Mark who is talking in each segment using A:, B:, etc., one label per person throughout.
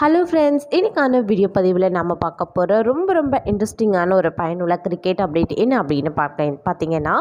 A: Hello friends இன்றைக்கான video பதிவில் நம்ம பார்க்க போகிற ரொம்ப ரொம்ப இன்ட்ரெஸ்டிங்கான ஒரு பயனுள்ள கிரிக்கெட் அப்டேட் என்ன அப்படின்னு பார்க்க பார்த்தீங்கன்னா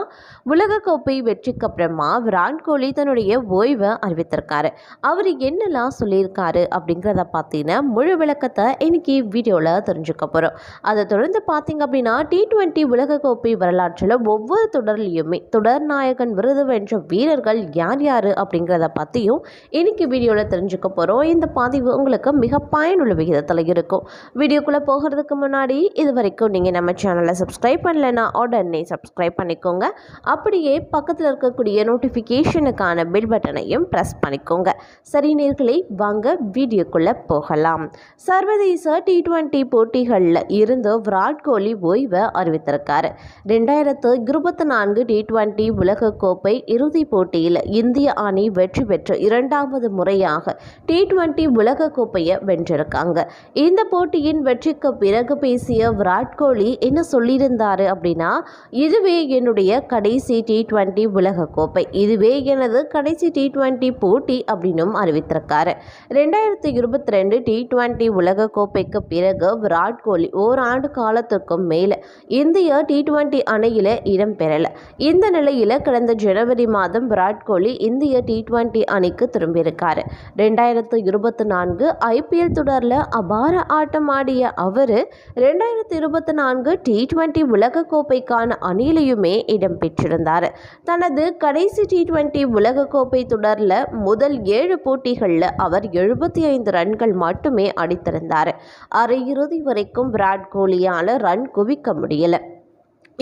A: உலகக்கோப்பை வெற்றிக்கு அப்புறமா விராட் கோலி தன்னுடைய ஓய்வை அறிவித்திருக்காரு. அவர் என்னெல்லாம் சொல்லியிருக்காரு அப்படிங்கிறத பார்த்தீங்கன்னா முழு விளக்கத்தை இன்னைக்கு வீடியோவில் தெரிஞ்சுக்க போகிறோம் அதை தொடர்ந்து பார்த்தீங்க அப்படின்னா டி டுவெண்ட்டி உலகக்கோப்பை வரலாற்றில் ஒவ்வொரு தொடர்லையுமே தொடர் நாயகன் விருது வென்ற வீரர்கள் யார் யார் அப்படிங்கிறத பற்றியும் இன்றைக்கி வீடியோவில் தெரிஞ்சுக்க போகிறோம் இந்த பதிவு உங்களுக்கு மிக பயனுள்ள விகிதத்தில் இருக்கும். வீடியோக்குள்ளே போகிறதுக்கு முன்னாடி இது வரைக்கும் நீங்கள் நம்ம சேனலை சப்ஸ்கிரைப் பண்ணலைன்னா உடனே சப்ஸ்கிரைப் பண்ணிக்கோங்க. அப்படியே பக்கத்தில் இருக்கக்கூடிய நோட்டிஃபிகேஷனுக்கான பில் பட்டனையும் ப்ரெஸ் பண்ணிக்கோங்க. சரி நேர்களை வாங்க வீடியோக்குள்ளே போகலாம். சர்வதேச டி டுவெண்ட்டி போட்டிகளில் இருந்து விராட் கோலி ஓய்வை அறிவித்திருக்காரு. ரெண்டாயிரத்து இருபத்தி நான்கு டி டுவெண்ட்டி உலகக்கோப்பை இறுதிப் போட்டியில் இந்திய அணி வெற்றி பெற்று இரண்டாவது முறையாக டி டுவெண்ட்டி உலகக்கோப்பையை வென்றிருக்காங்க. இந்த போட்டியின் வெற்றிக்கு பிறகு பேசிய விராட் கோலி என்ன சொல்லியிருந்தாரு அப்படின்னா இதுவே என்னுடைய கடைசி டி டுவெண்ட்டி உலகக்கோப்பை. இதுவே எனது கடைசி டி டுவெண்ட்டி போட்டி அப்படின்னும் அறிவித்திருக்காரு. ரெண்டாயிரத்தி இருபத்தி ரெண்டு டி டுவெண்ட்டி உலகக்கோப்பைக்கு பிறகு விராட் கோலி ஓராண்டு காலத்துக்கும் மேலே இந்திய டி டுவெண்ட்டி அணியில் இடம்பெறல இந்த நிலையில் கடந்த ஜனவரி மாதம் விராட் கோலி இந்திய டி டுவெண்ட்டி அணிக்கு திரும்பியிருக்காரு. ரெண்டாயிரத்து இருபத்தி நான்கு ஐபிஎல் தொடரில் அபார ஆட்டம் ஆடிய அவர் ரெண்டாயிரத்தி இருபத்தி நான்கு டி டுவெண்ட்டி உலகக்கோப்பைக்கான அணியிலையுமே இடம்பெற்றிருந்தார் தனது கடைசி டி டுவெண்ட்டி உலகக்கோப்பை தொடரில் முதல் ஏழு போட்டிகளில் அவர் எழுபத்தி ஐந்து ரன்கள் மட்டுமே அடித்திருந்தார். அரையிறுதி வரைக்கும் விராட் கோலியால் ரன் குவிக்க முடியலை.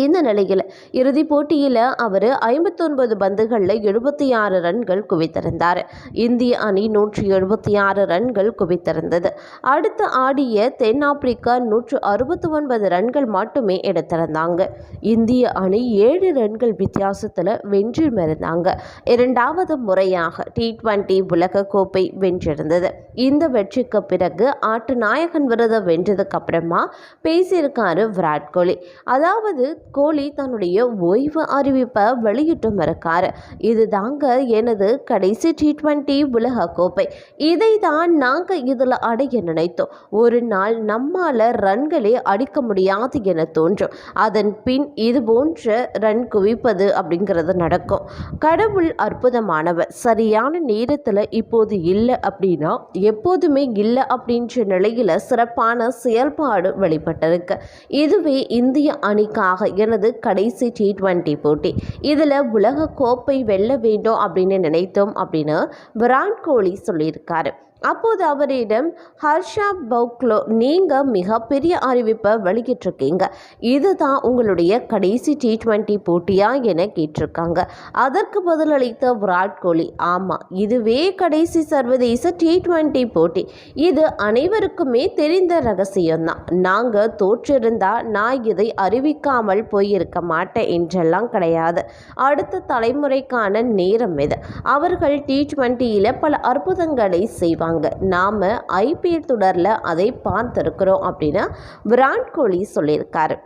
A: இந்த நிலையில் இறுதிப் போட்டியில் அவர் ஐம்பத்தொன்பது பந்துகளில் எழுபத்தி ஆறு ரன்கள் குவித்திருந்தார். இந்திய அணி நூற்றி எழுபத்தி ஆறு ரன்கள் குவித்திருந்தது. அடுத்து ஆடிய தென்னாப்பிரிக்கா நூற்று அறுபத்தி ஒன்பது ரன்கள் மட்டுமே எடுத்திருந்தாங்க. இந்திய அணி ஏழு ரன்கள் வித்தியாசத்தில் வென்று மறந்தாங்க இரண்டாவது முறையாக டி டுவெண்ட்டி உலகக்கோப்பை வென்றிருந்தது. இந்த வெற்றிக்கு பிறகு ஆட்டு நாயகன் விருதை வென்றதுக்கு அப்புறமா பேசியிருக்காரு விராட் கோலி. அதாவது கோலி தன்னுடைய ஓய்வு அறிவிப்பை வெளியிட்டும் இருக்கார் இது தாங்க எனது கடைசி டி ட்வெண்ட்டி உலக கோப்பை. இதை தான் நாங்கள் இதில் அடைய நினைத்தோம். ஒரு நாள் நம்மால் ரன்களே அடிக்க முடியாது என தோன்றும். அதன் பின் இது போன்ற ரன் குவிப்பது அப்படிங்கிறது நடக்கும். கடவுள் அற்புதமானவர். சரியான நேரத்தில் இப்போது இல்லை அப்படின்னா எப்போதுமே இல்லை அப்படின்ற நிலையில் சிறப்பான செயல்பாடு வெளிப்பட்டிருக்கு. இதுவே இந்திய அணிக்காக எனது கடைசி டி டுவெண்ட்டி போட்டி. இதில் உலக கோப்பை வெல்ல வேண்டும் அப்படின்னு நினைத்தோம் அப்படின்னு விராட் கோலி சொல்லியிருக்காரு. அப்போது அவரிடம் ஹர்ஷா பவுக்லோ நீங்கள் மிகப்பெரிய அறிவிப்பை வெளியிட்டிருக்கீங்க. இதுதான் உங்களுடைய கடைசி டி ட்வெண்ட்டி போட்டியா என கேட்டிருக்காங்க. அதற்கு பதிலளித்த விராட் கோலி ஆமாம் இதுவே கடைசி சர்வதேச டி ட்வெண்ட்டி போட்டி. இது அனைவருக்குமே தெரிந்த ரகசியம்தான். நாங்கள் தோற்றிருந்தால் நான் இதை அறிவிக்காமல் போயிருக்க மாட்டேன் என்றெல்லாம் கிடையாது. அடுத்த தலைமுறைக்கான நேரம் இது. அவர்கள் டி டுவெண்ட்டியில் பல அற்புதங்களை செய்வாங்க. இருப்பாங்க நாம் ஐபிஎல் தொடரில் அதை பார்த்துருக்குறோம் அப்படின்னா விராட் கோலி சொல்லியிருக்காரு.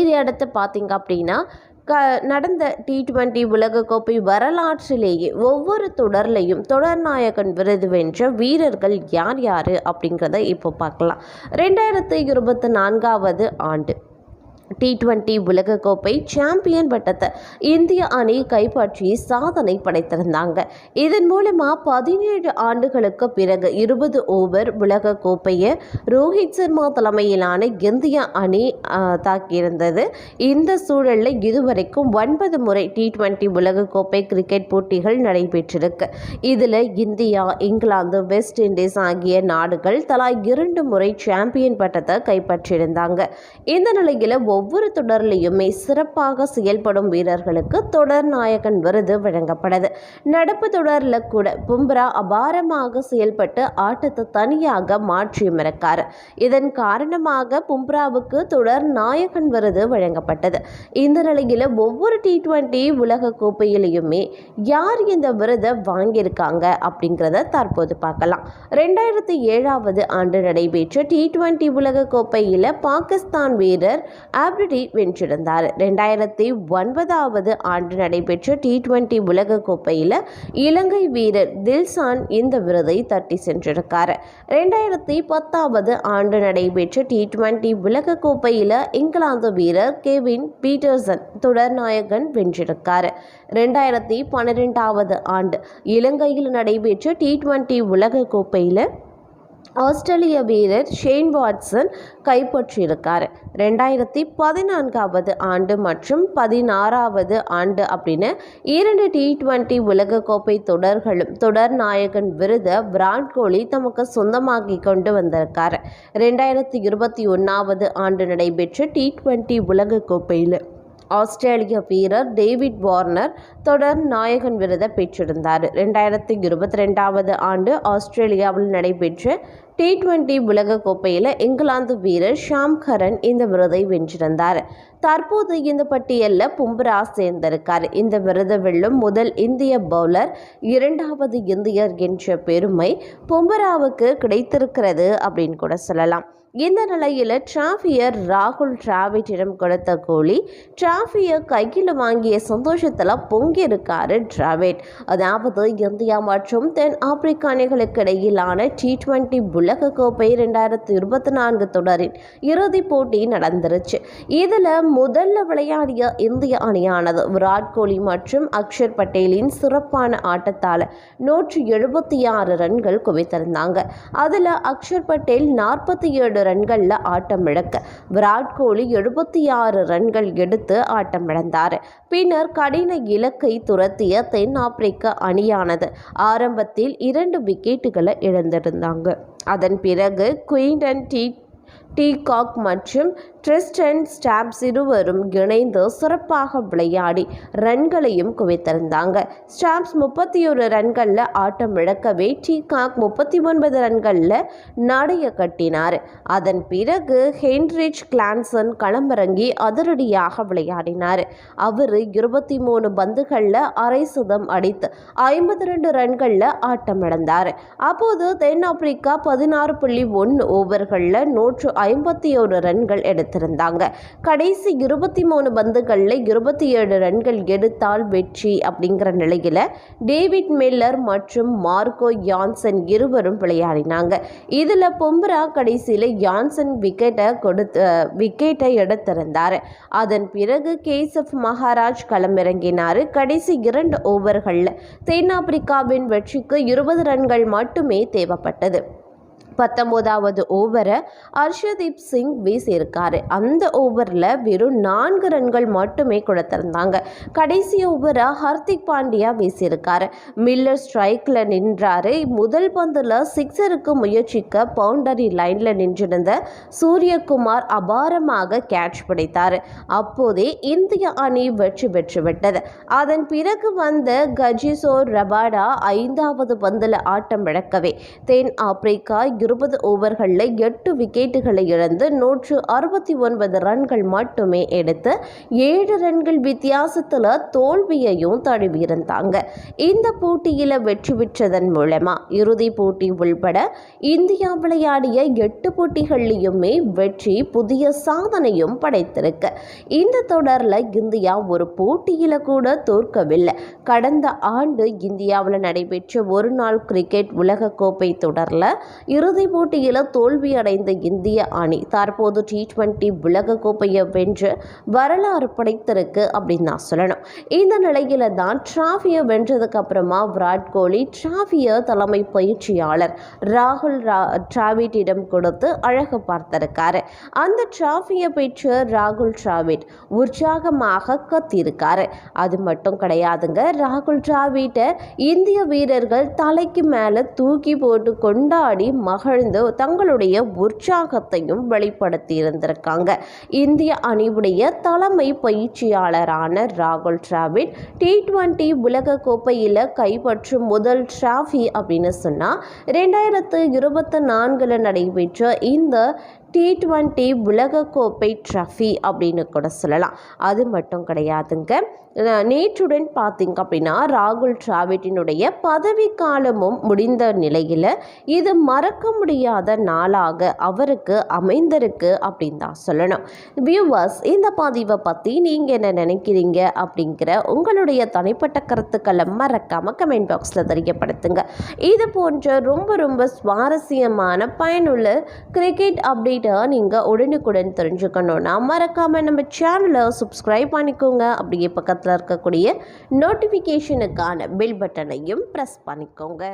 A: இதை அடுத்து பார்த்தீங்க அப்படின்னா க நடந்த டி டுவெண்ட்டி உலகக்கோப்பை வரலாற்றிலேயே ஒவ்வொரு தொடர்லையும் தொடர்நாயகன் விருது வென்ற வீரர்கள் யார் யார் அப்படிங்கிறத இப்போ பார்க்கலாம். ரெண்டாயிரத்து இருபத்தி நான்காவது ஆண்டு. டி டுவெண்ட்டி உலகக்கோப்பை சாம்பியன் பட்டத்தை இந்திய அணி கைப்பற்றி சாதனை படைத்திருந்தாங்க. இதன் மூலமாக பதினேழு ஆண்டுகளுக்கு பிறகு இருபது ஓவர் உலகக்கோப்பையை ரோஹித் சர்மா தலைமையிலான இந்திய அணி தாக்கியிருந்தது. இந்த சூழலில் இதுவரைக்கும் ஒன்பது முறை டி டுவெண்ட்டி உலகக்கோப்பை கிரிக்கெட் போட்டிகள் நடைபெற்றிருக்கு. இதில் இந்தியா இங்கிலாந்து வெஸ்ட் இண்டீஸ் ஆகிய நாடுகள் தலா இரண்டு முறை சாம்பியன் பட்டத்தை கைப்பற்றியிருந்தாங்க. இந்த நிலையில் ஒவ்வொரு தொடர்லையுமே சிறப்பாக செயல்படும் வீரர்களுக்கு தொடர் நாயகன் விருது வழங்கப்படுது நடப்பு தொடரில் கூட பும்ரா அபாரமாக செயல்பட்டு ஆட்டத்தை தனியாக மாற்றியமிருக்கார் இதன் காரணமாக பும்ராவுக்கு தொடர் நாயகன் விருது வழங்கப்பட்டது. இந்த நிலையில் ஒவ்வொரு டி டுவெண்ட்டி உலக கோப்பையிலையுமே யார் இந்த விருதை வாங்கியிருக்காங்க அப்படிங்கிறத தற்போது பார்க்கலாம். ரெண்டாயிரத்தி ஏழாவது ஆண்டு நடைபெற்ற டி டுவெண்ட்டி உலக கோப்பையில் பாகிஸ்தான் வீரர் ஆப்ரிடி வென்றிருந்தார். ரெண்டாயிரத்தி ஒன்பதாவது ஆண்டு நடைபெற்ற டி டுவெண்ட்டி உலகக்கோப்பையில் இலங்கை வீரர் தில்சான் இந்த விருதை தட்டி சென்றிருக்கார். ரெண்டாயிரத்தி பத்தாவது ஆண்டு நடைபெற்ற டி டுவெண்ட்டி உலகக்கோப்பையில் இங்கிலாந்து வீரர் கெவின் பீட்டர்சன் தொடர் நாயகன் வென்றிருக்கார். ரெண்டாயிரத்தி பன்னிரெண்டாவது ஆண்டு இலங்கையில் நடைபெற்ற டி டுவெண்ட்டி உலகக்கோப்பையில் ஆஸ்திரேலிய வீரர் ஷேன் வாட்சன் கைப்பற்றியிருக்கார். ரெண்டாயிரத்தி பதினான்காவது ஆண்டு மற்றும் பதினாறாவது ஆண்டு அப்படின்னு இரண்டு டி டுவெண்ட்டி உலகக்கோப்பை தொடர்களும் தொடர் நாயகன் விருதை விராட் கோலி தமக்கு சொந்தமாக்கி கொண்டு வந்திருக்கார். ரெண்டாயிரத்தி இருபத்தி ஒன்றாவது ஆண்டு நடைபெற்ற டி டுவெண்ட்டி உலகக்கோப்பையில். ஆஸ்திரேலிய வீரர் டேவிட் வார்னர் தொடர் நாயகன் விருதை பெற்றிருந்தார். ரெண்டாயிரத்தி இருபத்தி ரெண்டாவது ஆண்டு ஆஸ்திரேலியாவில் நடைபெற்ற டி டுவெண்டி உலகக்கோப்பையில் இங்கிலாந்து வீரர் ஷாம் கரன் இந்த விருதை வென்றிருந்தார். தற்போது இந்த பட்டியலில் பும்ரா சேர்ந்திருக்கார். இந்த விருது வெல்லும் முதல் இந்திய பவுலர் இரண்டாவது இந்தியர் என்ற பெருமை பும்ராவுக்கு கிடைத்திருக்கிறது அப்படின்னு கூட சொல்லலாம். இந்த நிலையில் டிராஃபியர் ராகுல் டிராவிட்டிடம் கொடுத்த கோலி டிராஃபியை கையில் வாங்கிய சந்தோஷத்தில் பொங்கியிருக்காரு டிராவிட். அதாவது இந்தியா மற்றும் தென் ஆப்பிரிக்க அணிகளுக்கு இடையிலான டி டுவெண்ட்டி கோப்பை ரெண்டாயிரத்தி இருபத்தி நான்கு தொடரின் இறுதிப் போட்டி நடந்துருச்சு. இதில் முதல்ல விளையாடிய இந்திய அணியானது விராட் கோலி மற்றும் அக்ஷர் பட்டேலின் சிறப்பான ஆட்டத்தால் நூற்றி எழுபத்தி ஆறு ரன்கள் குவித்திருந்தாங்க. அதில் அக்ஷர் பட்டேல் நாற்பத்தி ஏழு ரன்களில் ஆட்டமிழக்க விராட் கோலி எழுபத்தி ஆறு ரன்கள் எடுத்து ஆட்டமிழந்தார் பின்னர் கடின இலக்கை துரத்திய தென்னாப்பிரிக்க அணியானது ஆரம்பத்தில் இரண்டு விக்கெட்டுகளை இழந்திருந்தாங்க. அதன் பிறகு குயின்டன் டி டீகாக் மற்றும் ட்ரிஸ்டன் ஸ்டாப்ஸ் இருவரும் இணைந்து சிறப்பாக விளையாடி ரன்களையும் குவித்திருந்தாங்க. ஸ்டாப்ஸ் முப்பத்தி ஒரு ரன்களில் ஆட்டம் இழக்கவே டீகாக் முப்பத்தி ஒன்பது ரன்களில் நடைய கட்டினார். அதன் பிறகு ஹென்ரிச் கிளான்சன் களமிறங்கி அதிரடியாக விளையாடினார். அவர் இருபத்தி மூணு பந்துகளில் அரை சுதம் அடித்து ஐம்பத்தி ரெண்டு ரன்களில் ஆட்டம் இழந்தார். அப்போது தென்னாப்பிரிக்கா பதினாறு புள்ளி ஒன்று ஓவர்களில் நூற்று ஐம்பத்தி ஒரு ரன்கள் எடுத்திருந்தாங்க கடைசி இருபத்தி மூணு பந்துகளில் இருபத்தி ஏழு ரன்கள் எடுத்தால் வெற்றி அப்படிங்கிற நிலையில் டேவிட் மில்லர் மற்றும் மார்க்கோ யான்சன் இருவரும் விளையாடினாங்க. இதில் பொம்பரா கடைசியில் யான்சன் விக்கெட்டை கொடுத்து விக்கெட்டை எடுத்திருந்தார். அதன் பிறகு கேசப் மகாராஜ் களமிறங்கினார். கடைசி இரண்டு ஓவர்களில் தென்னாப்பிரிக்காவின் வெற்றிக்கு இருபது ரன்கள் மட்டுமே தேவைப்பட்டது. பத்தொம்போதாவது ஓவரை அர்ஷதீப் சிங் வீசியிருக்காரு. அந்த ஓவரில் வெறும் நான்கு ரன்கள் மட்டுமே கொடுத்திருந்தாங்க. கடைசி ஓவரை ஹர்திக் பாண்டியா வீசியிருக்காரு. மில்லர் ஸ்ட்ரைக்கில் நின்றாரு. முதல் பந்தில் சிக்ஸருக்கு முயற்சிக்க பவுண்டரி லைனில் நின்றிருந்த சூரியகுமார் அபாரமாக கேட்ச் பிடித்தார். அப்போதே இந்திய அணி வெற்றி பெற்றுவிட்டது அதன் பிறகு வந்த கஜிசோர் ரபாடா ஐந்தாவது பந்தில் ஆட்டம் இழக்கவே. தென் ஆப்பிரிக்கா இருபது ஓவர்களில் எட்டு விக்கெட்டுகளை இழந்து நூற்று அறுபத்தி ஒன்பது ரன்கள் மட்டுமே எடுத்து ஏழு ரன்கள் வித்தியாசத்தில் தோல்வியையும் தழுவியிருந்தாங்க. இந்த போட்டியில் வெற்றி பெற்றதன் மூலமா இறுதி போட்டி உள்பட இந்தியா விளையாடிய எட்டு போட்டிகள்லையுமே வெற்றி புதிய சாதனையும் படைத்திருக்கு. இந்த தொடரில் இந்தியா ஒரு போட்டியில் கூட தோற்கவில்லை. கடந்த ஆண்டு இந்தியாவில் நடைபெற்ற ஒரு நாள் கிரிக்கெட் உலகக்கோப்பை தொடரில் இரு இறுதிப் போட்டியில் தோல்வியடைந்த இந்திய அணி தற்போது டி டுவெண்ட்டி உலகக்கோப்பையை வென்று வரலாறு படைத்திருக்கு அப்படின்னு நான் சொல்லணும். இந்த நிலையில தான் டிராஃபியை வென்றதுக்கு அப்புறமா விராட் கோலி டிராஃபியை தலைமை பயிற்சியாளர் ராகுல் டிராவிட்டிடம் கொடுத்து அழகு பார்த்திருக்காரு. அந்த டிராஃபியை பெற்று ராகுல் டிராவிட் உற்சாகமாக கத்தியிருக்காரு அது மட்டும் கிடையாதுங்க ராகுல் டிராவிட்டை இந்திய வீரர்கள் தலைக்கு மேலே தூக்கி போட்டு கொண்டாடி மக மகிழ்ந்து தங்களுடைய உற்சாகத்தையும் வெளிப்படுத்தி இருந்திருக்காங்க இந்திய அணிவுடைய தலைமை பயிற்சியாளரான ராகுல் டிராவிட் டி டுவெண்ட்டி உலகக்கோப்பையில் கைப்பற்றும் முதல் டிராஃபி அப்படின்னு சொன்னால் ரெண்டாயிரத்து இருபத்தி நான்கில் நடைபெற்ற இந்த டி ட்வெண்ட்டி உலகக்கோப்பை ட்ரஃபி அப்படின்னு கூட சொல்லலாம். அது மட்டும் கிடையாதுங்க. நேற்றுடன் பார்த்திங்க அப்படின்னா ராகுல் டிராவிட்டினுடைய பதவி காலமும் முடிந்த நிலையில் இது மறக்க முடியாத நாளாக அவருக்கு அமைந்திருக்கு அப்படின்னு தான் சொல்லணும். வியூவர்ஸ் இந்த பதிவை பற்றி நீங்கள் என்ன நினைக்கிறீங்க அப்படிங்கிற உங்களுடைய தனிப்பட்ட கருத்துக்களை மறக்காமல் கமெண்ட் பாக்ஸில் தெரியப்படுத்துங்க. இது போன்ற ரொம்ப ரொம்ப சுவாரஸ்யமான பயனுள்ள கிரிக்கெட் அப்டேட்டை நீங்கள் உடனுக்குடன் தெரிஞ்சுக்கணும்னா மறக்காமல் நம்ம சேனலை சப்ஸ்கிரைப் பண்ணிக்கோங்க. அப்படியே பக்கத்தில் இருக்கக்கூடிய நோட்டிஃபிகேஷனுக்கான பெல் பட்டனையும் ப்ரெஸ் பண்ணிக்கோங்க.